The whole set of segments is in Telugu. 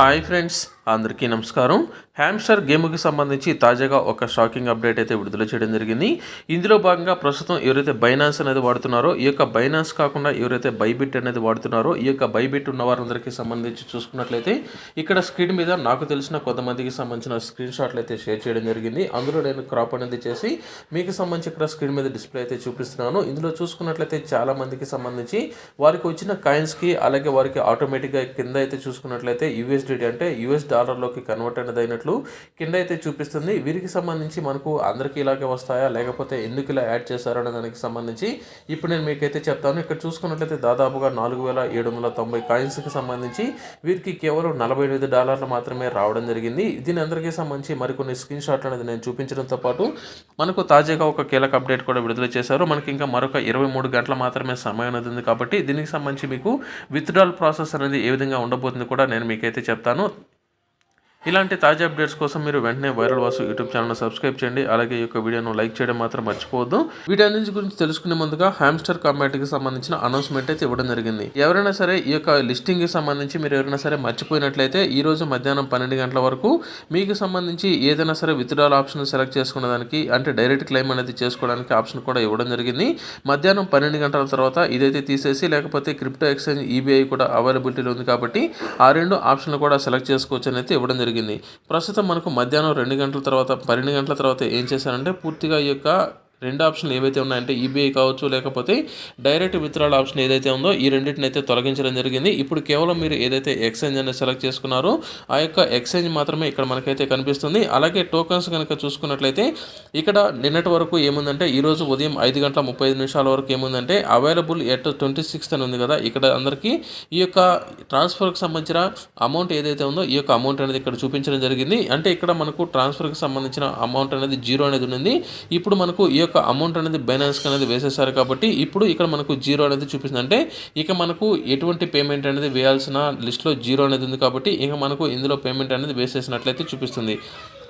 హాయ్ ఫ్రెండ్స్ అందరికీ నమస్కారం. హ్యామ్స్టర్ గేమ్కి సంబంధించి తాజాగా ఒక షాకింగ్ అప్డేట్ అయితే విడుదల చేయడం జరిగింది. ఇందులో భాగంగా ప్రస్తుతం ఎవరైతే బైనాన్స్ అనేది వాడుతున్నారో ఈ యొక్క బైనాన్స్ కాకుండా ఎవరైతే బైబిట్ అనేది వాడుతున్నారో ఈ యొక్క బైబిట్ ఉన్న వారందరికీ సంబంధించి చూసుకున్నట్లయితే ఇక్కడ స్క్రీన్ మీద నాకు తెలిసిన కొంతమందికి సంబంధించిన స్క్రీన్ షాట్లు అయితే షేర్ చేయడం జరిగింది. అందులో నేను క్రాప్ అనేది చేసి మీకు సంబంధించి ఇక్కడ స్క్రీన్ మీద డిస్ప్లే అయితే చూపిస్తున్నాను. ఇందులో చూసుకున్నట్లయితే చాలా మందికి సంబంధించి వారికి వచ్చిన కాయిన్స్కి అలాగే వారికి ఆటోమేటిక్గా కింద అయితే చూసుకున్నట్లయితే యూఎస్ యూఎస్డిటీ అంటే యూఎస్ డాలర్లోకి కన్వర్ట్ అనేది అయినట్లు కింద అయితే చూపిస్తుంది. వీరికి సంబంధించి మనకు అందరికీ ఇలాగే వస్తాయా? లేకపోతే ఎందుకు ఇలా యాడ్ చేశారు అనే దానికి సంబంధించి ఇప్పుడు నేను మీకైతే చెప్తాను. ఇక్కడ చూసుకున్నట్లయితే దాదాపుగా నాలుగు వేల ఏడు వందల తొంభై కాయిన్స్కి సంబంధించి వీరికి కేవలం నలభై ఎనిమిది డాలర్లు మాత్రమే రావడం జరిగింది. దీని అందరికీ సంబంధించి మరికొన్ని స్క్రీన్ షాట్లు అనేది నేను చూపించడంతో పాటు మనకు తాజాగా ఒక కీలక అప్డేట్ కూడా విడుదల చేశారు. మనకి ఇంకా మరొక ఇరవై మూడు గంటల మాత్రమే సమయం అనేది ఉంది కాబట్టి దీనికి సంబంధించి మీకు విత్డ్రాల్ ప్రాసెస్ అనేది ఏ విధంగా ఉండబోతుంది కూడా నేను మీకైతే చెప్తాను. ఇలాంటి తాజా అప్డేట్స్ కోసం మీరు వెంటనే viral Vasu YouTube channel subscribe చేయండి. అలాగే ఈ యొక్క వీడియోను లైక్ చేయడం మాత్రం మర్చిపోవద్దు. వీటన్నిటి గురించి తెలుసుకునే ముందుగా హ్యామ్స్టర్కి సంబంధించిన అనౌన్స్మెంట్ అయితే ఇవ్వడం జరిగింది. ఎవరైనా సరే ఈ యొక్క లిస్టింగ్కి సంబంధించి మీరు ఎవరైనా సరే మర్చిపోయినట్లయితే ఈ రోజు మధ్యాహ్నం పన్నెండు గంటల వరకు మీకు సంబంధించి ఏదైనా సరే విత్డ్రాల్ ఆప్షన్ సెలెక్ట్ చేసుకున్న దానికి అంటే డైరెక్ట్ క్లెయిమ్ అనేది చేసుకోవడానికి ఆప్షన్ కూడా ఇవ్వడం జరిగింది. మధ్యాహ్నం పన్నెండు గంటల తర్వాత ఇదైతే తీసేసి లేకపోతే క్రిప్టో ఎక్స్చేంజ్ ఈబీఐ కూడా అవైలబిలిటీలో ఉంది కాబట్టి ఆ రెండు ఆప్షన్లు కూడా సెలెక్ట్ చేసుకోవచ్చు అనేది ఇవ్వడం జరిగింది. జరిగింది. ప్రస్తుతం మనకు మధ్యాహ్నం రెండు గంటల తర్వాత పన్నెండు గంటల తర్వాత ఏం చేశారంటే పూర్తిగా ఈ యొక్క రెండు ఆప్షన్లు ఏవైతే ఉన్నాయంటే ఈబీఐ కావచ్చు లేకపోతే డైరెక్ట్ విత్డ్రాల్ ఆప్షన్ ఏదైతే ఉందో ఈ రెండింటిని అయితే తొలగించడం జరిగింది. ఇప్పుడు కేవలం మీరు ఏదైతే ఎక్స్చేంజ్ అనేది సెలెక్ట్ చేసుకున్నారో ఆ యొక్క ఎక్స్చేంజ్ మాత్రమే ఇక్కడ మనకైతే కనిపిస్తుంది. అలాగే టోకన్స్ కనుక చూసుకున్నట్లయితే ఇక్కడ నిన్నటి వరకు ఏముందంటే ఈరోజు ఉదయం ఐదు గంటల ముప్పై ఐదు నిమిషాల వరకు ఏముందంటే అవైలబుల్ ఎట్ ట్వంటీ సిక్స్త్ అని ఉంది కదా ఇక్కడ అందరికీ ఈ యొక్క ట్రాన్స్ఫర్కి సంబంధించిన అమౌంట్ ఏదైతే ఉందో ఈ యొక్క అమౌంట్ అనేది ఇక్కడ చూపించడం జరిగింది. అంటే ఇక్కడ మనకు ట్రాన్స్ఫర్కి సంబంధించిన అమౌంట్ అనేది జీరో అనేది ఉంది ఇప్పుడు మనకు ఈ యొక్క అమౌంట్ అనేది బైనాన్స్కి అనేది వేసేసారు కాబట్టి ఇప్పుడు ఇక్కడ మనకు జీరో అనేది చూపిస్తుంది. అంటే ఇక మనకు ఎటువంటి పేమెంట్ అనేది వేయాల్సిన లిస్ట్లో జీరో అనేది ఉంది కాబట్టి ఇక మనకు ఇందులో పేమెంట్ అనేది వేసేసినట్లయితే చూపిస్తుంది.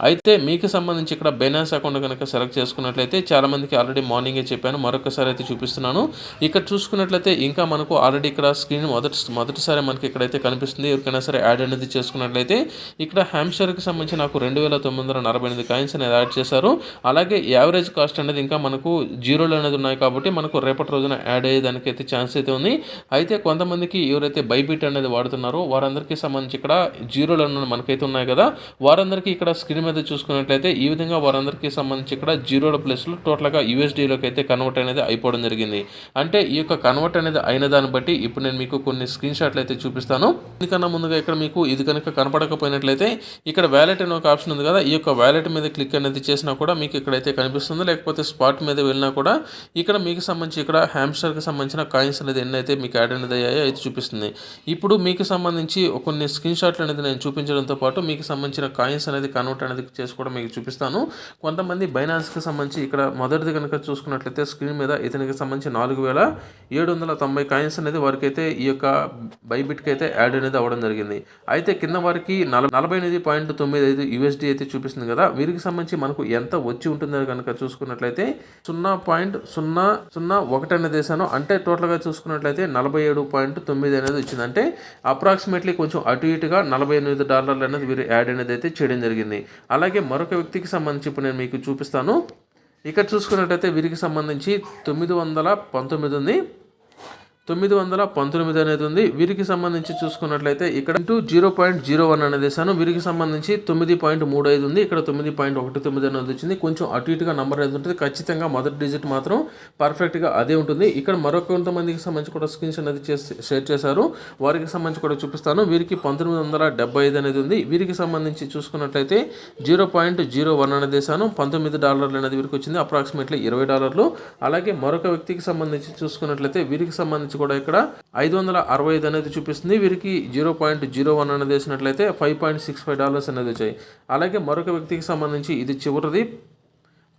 అయితే మీకు సంబంధించి ఇక్కడ బైనాన్స్ అకౌంట్ కనుక సెలెక్ట్ చేసుకున్నట్లయితే చాలామందికి ఆల్రెడీ మార్నింగే చెప్పాను. మరొకసారి అయితే చూపిస్తున్నాను. ఇక్కడ చూసుకున్నట్లయితే ఇంకా మనకు ఆల్రెడీ ఇక్కడ స్క్రీన్ మొదటి మొదటిసారి మనకి ఇక్కడైతే కనిపిస్తుంది. ఎవరికైనా సరే యాడ్ అనేది చేసుకున్నట్లయితే ఇక్కడ హ్యామ్షర్కి సంబంధించి నాకు రెండు వేల తొమ్మిది వందల నలభై ఎనిమిది కాయిన్స్ అనేది యాడ్ చేశారు. అలాగే యావరేజ్ కాస్ట్ అనేది ఇంకా మనకు జీరోలు అనేది ఉన్నాయి కాబట్టి మనకు రేపటి రోజున యాడ్ అయ్యేదానికి అయితే ఛాన్స్ అయితే ఉంది. అయితే కొంతమందికి ఎవరైతే బైబిట్ అనేది వాడుతున్నారో వారందరికీ సంబంధించి ఇక్కడ జీరోలు అనేది మనకైతే ఉన్నాయి కదా. వారందరికీ ఇక్కడ స్క్రీన్ మీద చూసుకున్నట్లయితే ఈ విధంగా వారందరికీ సంబంధించి ఇక్కడ జీరోల ప్లేస్లో టోటల్గా యూఎస్డీలోకి అయితే కన్వర్ట్ అనేది అయిపోవడం జరిగింది. అంటే ఈ యొక్క కన్వర్ట్ అనేది అయిన దాన్ని బట్టి ఇప్పుడు నేను మీకు కొన్ని స్క్రీన్ షాట్లు అయితే చూపిస్తాను. దీనికన్నా ముందుగా ఇక్కడ మీకు ఇది కనుక కనపడకపోయినట్లయితే ఇక్కడ వ్యాలెట్ అనే ఒక ఆప్షన్ ఉంది కదా ఈ యొక్క వ్యాలెట్ మీద క్లిక్ అనేది చేసినా కూడా మీకు ఇక్కడైతే కనిపిస్తుంది. లేకపోతే స్పాట్ మీద వెళ్ళినా కూడా ఇక్కడ మీకు సంబంధించి ఇక్కడ హ్యామ్స్టర్కి సంబంధించిన కాయిన్స్ అనేది ఎన్నైతే మీకు యాడ్ అనేది అయ్యాయో అయితే చూపిస్తుంది. ఇప్పుడు మీకు సంబంధించి కొన్ని స్క్రీన్ షాట్లు అనేది నేను చూపించడంతో పాటు మీకు సంబంధించిన కాయిన్స్ అనేది కన్వర్ట్ అనేది చేసుకోవడం మీకు చూపిస్తాను. కొంతమంది బైనాన్స్కి సంబంధించి ఇక్కడ మొదటిది కనుక చూసుకున్నట్లయితే స్క్రీన్ మీద ఇతనికి సంబంధించి నాలుగు వేల ఏడు వందల తొంభై కాయిన్స్ అనేది వారికి అయితే ఈ యొక్క బైబిట్కి అయితే యాడ్ అనేది అవ్వడం జరిగింది. అయితే కింద వారికి నలభై ఎనిమిది పాయింట్ తొమ్మిది ఐదు యూఎస్డి అయితే చూపిస్తుంది కదా. వీరికి సంబంధించి మనకు ఎంత వచ్చి ఉంటుందో కనుక చూసుకున్నట్లయితే సున్నా పాయింట్ సున్నా సున్నా ఒకటి అనేది వేసాను అంటే టోటల్గా చూసుకున్నట్లయితే నలభై ఏడు పాయింట్ తొమ్మిది అనేది వచ్చింది. అంటే అప్రాక్సిమేట్లీ కొంచెం అటు ఇటుగా నలభై ఎనిమిది డాలర్లు అనేది వీరు యాడ్ అనేది అయితే చేయడం జరిగింది. అలాగే మరొక వ్యక్తికి సంబంధించి ఇప్పుడు నేను మీకు చూపిస్తాను. ఇక్కడ చూసుకున్నట్టయితే వీరికి సంబంధించి తొమ్మిది వందల పంతొమ్మిది ఉంది. తొమ్మిది వందల పంతొమ్మిది అనేది ఉంది. వీరికి సంబంధించి చూసుకున్నట్లయితే ఇక్కడ into zero point zero one అనేది వేసాను వీరికి సంబంధించి తొమ్మిది పాయింట్ మూడు ఐదు ఉంది. ఇక్కడ తొమ్మిది పాయింట్ ఒకటి తొమ్మిది అనేది వచ్చింది. కొంచెం అటు ఇటుగా నెంబర్ అనేది ఉంటుంది. ఖచ్చితంగా మొదటి డిజిట్ మాత్రం పర్ఫెక్ట్గా అదే ఉంటుంది. ఇక్కడ మరొక కొంతమందికి సంబంధించి కూడా స్క్రీన్స్ అనేది చేసి షేర్ చేశారు. వారికి సంబంధించి కూడా చూపిస్తాను. వీరికి పంతొమ్మిది వందల డెబ్బై ఐదు అనేది ఉంది. వీరికి సంబంధించి చూసుకున్నట్లయితే జీరో పాయింట్ జీరో వన్ అనేది వేసాను పంతొమ్మిది డాలర్లు అనేది వీరికి వచ్చింది. అప్రాక్సిమేట్లీ ఇరవై డాలర్లు. అలాగే మరొక వ్యక్తికి సంబంధించి చూసుకున్నట్లయితే వీరికి సంబంధించి కూడా ఇక్కడ ఐదు వందల అరవై ఐదు అనేది చూపిస్తుంది. వీరికి జీరో పాయింట్ జీరో వన్ అనేది వేసినట్లయితే five point six five dollars అనేది వచ్చాయి. అలాగే మరొక వ్యక్తికి సంబంధించి ఇది చివరిది.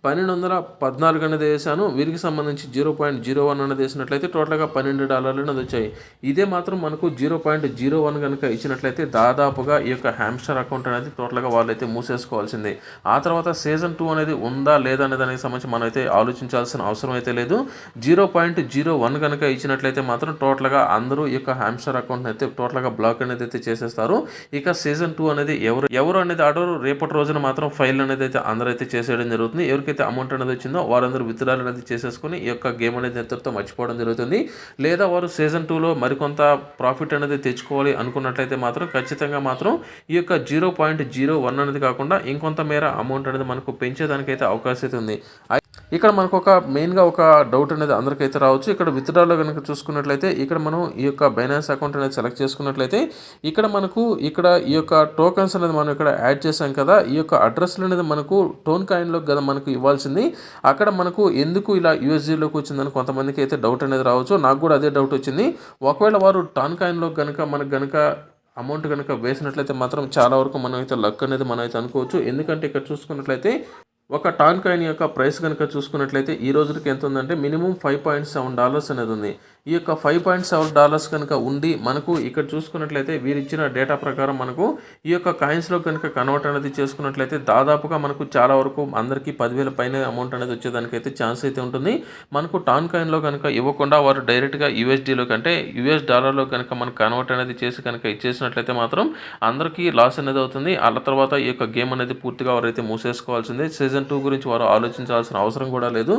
పన్నెండు వందల పద్నాలుగు అనేది వేసాను. వీరికి సంబంధించి జీరో పాయింట్ జీరో వన్ అనేది వేసినట్లయితే టోటల్గా పన్నెండు డాలర్లు అనేది వచ్చాయి. ఇదే మాత్రం మనకు జీరో పాయింట్ జీరో వన్ కనుక ఇచ్చినట్లయితే దాదాపుగా ఈ యొక్క హ్యామ్స్టర్ అకౌంట్ అనేది టోటల్గా వాళ్ళైతే మూసేసుకోవాల్సిందే. ఆ తర్వాత సీజన్ టూ అనేది ఉందా లేదా అనే దానికి సంబంధించి మనం అయితే ఆలోచించాల్సిన అవసరం అయితే లేదు. జీరో పాయింట్ జీరో వన్ కనుక ఇచ్చినట్లయితే మాత్రం టోటల్గా అందరూ ఈ యొక్క హ్యామ్స్టర్ అకౌంట్ అయితే టోటల్గా బ్లాక్ అనేది అయితే చేసేస్తారు. ఇక సీజన్ టూ అనేది ఎవరు ఎవరు అనేది ఆడరు రేపటి రోజున మాత్రం ఫైల్ అనేది అయితే అందరూ అయితే చేసేయడం జరుగుతుంది. ఎవరికైతే అమౌంట్ అనేది వచ్చిందో వారందరూ విత్డ్రాల్ అనేది చేసేసుకుని ఈ యొక్క గేమ్ అనేది నేతృత్వం మర్చిపోవడం జరుగుతుంది. లేదా వారు సీజన్ టూలో మరికొంత ప్రాఫిట్ అనేది తెచ్చుకోవాలి అనుకున్నట్లయితే మాత్రం ఖచ్చితంగా మాత్రం ఈ యొక్క జీరో పాయింట్ జీరో వన్ అనేది కాకుండా ఇంకొంత మేర అమౌంట్ అనేది మనకు పెంచేదానికైతే అవకాశం అయితే ఉంది. ఇక్కడ మనకు ఒక మెయిన్గా ఒక డౌట్ అనేది అందరికైతే రావచ్చు. ఇక్కడ విత్డ్రాలో కనుక చూసుకున్నట్లయితే ఇక్కడ మనం ఈ యొక్క బైనాన్స్ అకౌంట్ అనేది సెలెక్ట్ చేసుకున్నట్లయితే ఇక్కడ మనకు ఇక్కడ ఈ యొక్క టోకన్స్ అనేది మనం ఇక్కడ యాడ్ చేసాం కదా ఈ యొక్క అడ్రస్లు అనేది మనకు టోన్ కాయిన్లో కదా మనకు ఇవ్వాల్సింది. అక్కడ మనకు ఎందుకు ఇలా యూఎస్జీలోకి వచ్చిందని కొంతమందికి అయితే డౌట్ అనేది రావచ్చు. నాకు కూడా అదే డౌట్ వచ్చింది. ఒకవేళ వారు టాన్ కాయిన్లో కనుక మనకు కనుక అమౌంట్ కనుక వేసినట్లయితే మాత్రం చాలా వరకు మనం అయితే లక్ అనేది మనం అయితే అనుకోవచ్చు. ఎందుకంటే ఇక్కడ చూసుకున్నట్లయితే ఒక టాన్ కాయిన్ యొక్క ప్రైస్ కనుక చూసుకున్నట్లయితే ఈ రోజుకి ఎంత ఉందంటే minimum five point seven dollars అనేది ఉంది. ఈ యొక్క ఫైవ్ పాయింట్ సెవెన్ డాలర్స్ కనుక ఉండి మనకు ఇక్కడ చూసుకున్నట్లయితే వీరు ఇచ్చిన డేటా ప్రకారం మనకు ఈ యొక్క కాయిన్స్లో కనుక కన్వర్ట్ అనేది చేసుకున్నట్లయితే దాదాపుగా మనకు చాలా వరకు అందరికీ పదివేల పైన అమౌంట్ అనేది వచ్చేదానికైతే ఛాన్స్ అయితే ఉంటుంది. మనకు టాన్ కాయిన్లో కనుక ఇవ్వకుండా వారు డైరెక్ట్గా యూఎస్డీలో కంటే యూఎస్ డాలర్లో కనుక మనకు కన్వర్ట్ అనేది చేసి కనుక ఇచ్చేసినట్లయితే మాత్రం అందరికీ లాస్ అనేది అవుతుంది. అలా తర్వాత ఈ యొక్క గేమ్ అనేది పూర్తిగా వారైతే మూసేసుకోవాల్సిందే. సీజన్ టూ గురించి వారు ఆలోచించాల్సిన అవసరం కూడా లేదు.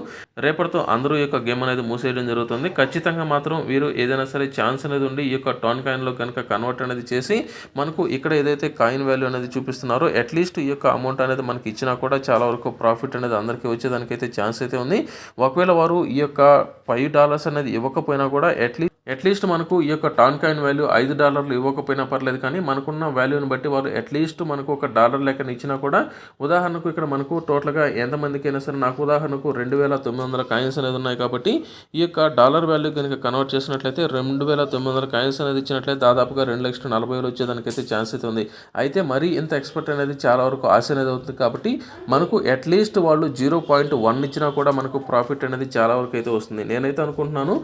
రేపటితో అందరూ యొక్క గేమ్ అనేది మూసేయడం జరుగుతుంది. ఖచ్చితంగా మాత్రం వీరు ఏదైనా సరే ఛాన్స్ అనేది ఉండి ఈ యొక్క టాన్ కాయిన్లో కనుక కన్వర్ట్ అనేది చేసి మనకు ఇక్కడ ఏదైతే కాయిన్ వాల్యూ అనేది చూపిస్తున్నారో అట్లీస్ట్ ఈ యొక్క అమౌంట్ అనేది మనకి ఇచ్చినా కూడా చాలా వరకు ప్రాఫిట్ అనేది అందరికీ వచ్చేదానికైతే ఛాన్స్ అయితే ఉంది. ఒకవేళ వారు ఈ యొక్క ఫైవ్ డాలర్స్ అనేది ఇవ్వకపోయినా కూడా అట్లీస్ట్ అట్లీస్ట్ మనకు ఈ యొక్క టాన్ కాయిన్ వాల్యూ ఐదు డాలర్లు ఇవ్వకపోయినా పర్లేదు కానీ మనకున్న వాల్యూని బట్టి వాళ్ళు అట్లీస్ట్ మనకు ఒక డాలర్ లెక్కన ఇచ్చినా కూడా ఉదాహరణకు ఇక్కడ మనకు టోటల్గా ఎంతమందికి అయినా సరే నాకు ఉదాహరణకు రెండు వేల తొమ్మిది వందల కాయిన్స్ అనేది ఉన్నాయి కాబట్టి ఈ యొక్క డాలర్ వాల్యూ కనుక కన్వర్ట్ చేసినట్లయితే రెండు వేల తొమ్మిది వందల కాయిన్స్ అనేది ఇచ్చినట్లయితే దాదాపుగా రెండు లక్షల నలభై వేలు వచ్చేదానికైతే ఛాన్స్ అయితే ఉంది. అయితే మరీ ఇంత ఎక్స్పెక్ట్ అనేది చాలా వరకు ఆశ అనేది అవుతుంది కాబట్టి మనకు అట్లీస్ట్ వాళ్ళు జీరో పాయింట్ వన్ ఇచ్చినా కూడా మనకు ప్రాఫిట్ అనేది చాలా వరకు అయితే వస్తుంది. నేనైతే అనుకుంటున్నాను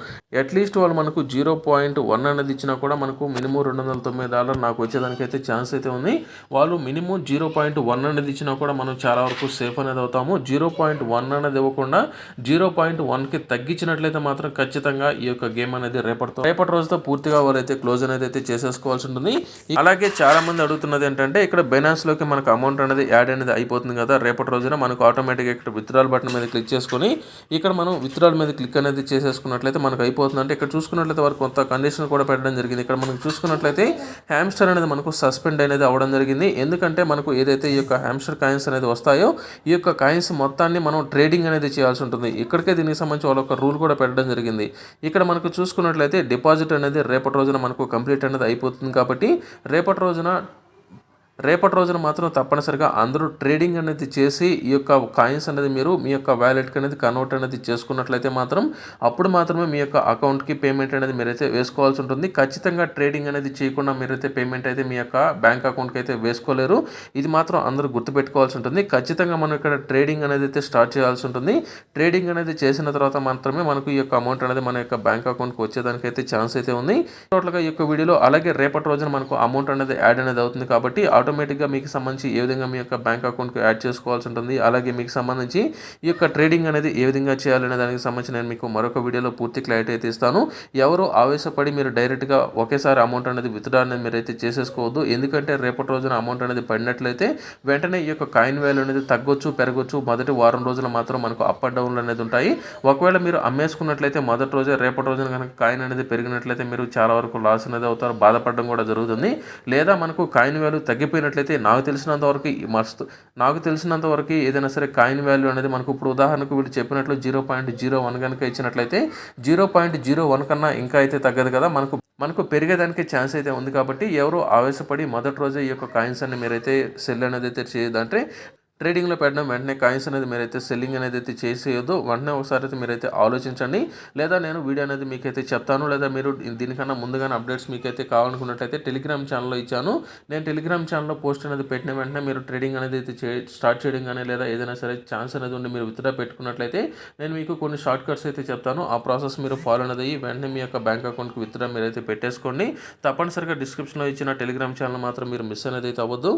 అట్లీస్ట్ వాళ్ళు మనకు జీరో పాయింట్ వన్ అనేది ఇచ్చినా కూడా మనకు మినిమం రెండు వందల తొమ్మిది డాలర్ నాకు వచ్చేదానికైతే ఛాన్స్ అయితే ఉంది. వాళ్ళు మినిమం జీరో పాయింట్ వన్ అనేది ఇచ్చినా కూడా మనం చాలా వరకు సేఫ్ అనేది అవుతాము. జీరో పాయింట్ వన్ అనేది ఇవ్వకుండా జీరో పాయింట్ వన్కి తగ్గించినట్లయితే మాత్రం ఖచ్చితంగా ఈ యొక్క గేమ్ అనేది రేపటితో రేపటి రోజుతో పూర్తిగా వాళ్ళైతే క్లోజ్ అనేది అయితే చేసేసుకోవాల్సి ఉంటుంది. అలాగే చాలా మంది అడుగుతున్నది ఏంటంటే ఇక్కడ బైనాన్స్లోకి మనకు అమౌంట్ అనేది యాడ్ అనేది అయిపోతుంది కదా రేపటి రోజున మనకు ఆటోమేటిక్గా ఇక్కడ విత్డ్రాల్ బటన్ మీద క్లిక్ చేసుకొని ఇక్కడ మనం విత్డ్రాల్ మీద క్లిక్ అనేది చేసేసుకున్నట్లయితే మనకు అయిపోతుంది అంటే ఇక్కడ చూసుకున్నట్లయితే వారు కొంత కండిషన్ కూడా పెట్టడం జరిగింది. ఇక్కడ మనం చూసుకున్నట్లయితే హ్యామ్స్టర్ అనేది మనకు సస్పెండ్ అనేది అవ్వడం జరిగింది. ఎందుకంటే మనకు ఏదైతే ఈ యొక్క హ్యామ్స్టర్ కాయిన్స్ అనేది వస్తాయో ఈ యొక్క కాయిన్స్ మొత్తాన్ని మనం ట్రేడింగ్ అనేది చేయాల్సి ఉంటుంది. ఇక్కడికే దీనికి సంబంధించి వాళ్ళ ఒక రూల్ కూడా పెట్టడం జరిగింది. ఇక్కడ మనకు చూసుకున్నట్లయితే డిపాజిట్ అనేది రేపటి రోజున మనకు కంప్లీట్ అనేది అయిపోతుంది కాబట్టి రేపటి రోజున రేపటి రోజున మాత్రం తప్పనిసరిగా అందరూ ట్రేడింగ్ అనేది చేసి ఈ యొక్క కాయిన్స్ అనేది మీరు మీ యొక్క వ్యాలెట్కి అనేది కన్వర్ట్ అనేది చేసుకున్నట్లయితే మాత్రం అప్పుడు మాత్రమే మీ యొక్క అకౌంట్కి పేమెంట్ అనేది మీరైతే వేసుకోవాల్సి ఉంటుంది. ఖచ్చితంగా ట్రేడింగ్ అనేది చేయకుండా మీరైతే పేమెంట్ అయితే మీ యొక్క బ్యాంక్ అకౌంట్కి అయితే వేసుకోలేరు. ఇది మాత్రం అందరూ గుర్తుపెట్టుకోవాల్సి ఉంటుంది. ఖచ్చితంగా మనం ఇక్కడ ట్రేడింగ్ అనేది అయితే స్టార్ట్ చేయాల్సి ఉంటుంది. ట్రేడింగ్ అనేది చేసిన తర్వాత మాత్రమే మనకు ఈ యొక్క అమౌంట్ అనేది మన యొక్క బ్యాంక్ అకౌంట్కి వచ్చేదానికైతే ఛాన్స్ అయితే ఉంది. టోటల్గా ఈ యొక్క వీడియోలో అలాగే రేపటి రోజున మనకు అమౌంట్ అనేది యాడ్ అనేది అవుతుంది కాబట్టి ఆటోమేటిక్గా మీకు సంబంధించి ఏ విధంగా మీ యొక్క బ్యాంక్ అకౌంట్కి యాడ్ చేసుకోవాల్సి ఉంటుంది అలాగే మీకు సంబంధించి ఈ యొక్క ట్రేడింగ్ అనేది ఏ విధంగా చేయాలనే దానికి సంబంధించి నేను మీకు మరొక వీడియోలో పూర్తి క్లారిటీ అయితే ఇస్తాను. ఎవరు ఆవేశపడి మీరు డైరెక్ట్గా ఒకేసారి అమౌంట్ అనేది విత్డ్రా అనేది మీరైతే చేసేసుకోవద్దు. ఎందుకంటే రేపటి రోజున అమౌంట్ అనేది పడినట్లయితే వెంటనే ఈ యొక్క కాయిన్ వాల్యూ అనేది తగ్గొచ్చు పెరగొచ్చు. మొదటి వారం రోజులు మాత్రం మనకు అప్ అండ్ డౌన్లు అనేది ఉంటాయి. ఒకవేళ మీరు అమ్మేసుకున్నట్లయితే మొదటి రోజే రేపటి రోజున కనుక కాయిన్ అనేది పెరిగినట్లయితే మీరు చాలా వరకు లాస్ అనేది అవుతారు బాధపడడం కూడా జరుగుతుంది. లేదా మనకు కాయిన్ వాల్యూ తగ్గిపోయినట్లయితే నాకు తెలిసినంత వరకు ఈ మస్తు నాకు తెలిసినంత వరకు ఏదైనా సరే కాయిన్ వాల్యూ అనేది మనకు ఇప్పుడు ఉదాహరణకు వీళ్ళు చెప్పినట్లు జీరో పాయింట్ జీరో వన్ కనుక ఇచ్చినట్లయితే జీరో పాయింట్ జీరో వన్ కన్నా ఇంకా అయితే తగ్గదు కదా. మనకు మనకు పెరిగేదానికి ఛాన్స్ అయితే ఉంది కాబట్టి ఎవరు ఆవేశపడి మొదటి రోజే ఈ యొక్క కాయిన్స్ అన్ని మీరైతే సెల్ అనేది అయితే చేయదంటే ట్రేడింగ్లో పెట్టడం వెంటనే కాయిన్స్ అనేది మీరైతే సెల్లింగ్ అనేది అయితే చేసేయొద్దు. వెంటనే ఒకసారి అయితే మీరైతే ఆలోచించండి. లేదా నేను వీడియో అనేది మీకైతే చెప్తాను. లేదా మీరు దీనికన్నా ముందుగానే అప్డేట్స్ మీకైతే కావాలనుకున్నట్లయితే టెలిగ్రామ్ ఛానల్లో ఇచ్చాను. నేను టెలిగ్రామ్ ఛానల్లో పోస్ట్ అనేది పెట్టిన వెంటనే మీరు ట్రేడింగ్ అనేది అయితే చే స్టార్ట్ చేయడం కానీ లేదా ఏదైనా సరే ఛాన్స్ అనేది ఉండి మీరు విత్డ్రా పెట్టుకున్నట్లయితే నేను మీకు కొన్ని షార్ట్ కట్స్ అయితే చెప్తాను. ఆ ప్రాసెస్ మీరు ఫాలో అనేది అయ్యి వెంటనే మీ యొక్క బ్యాంక్ అకౌంట్కి విత్డ్రా మీరు అయితే పెట్టేసుకోండి. తప్పనిసరిగా డిస్క్రిప్షన్లో ఇచ్చిన టెలిగ్రామ్ ఛానల్ మాత్రం మీరు మిస్ అనేది అయితే అవ్వద్దు.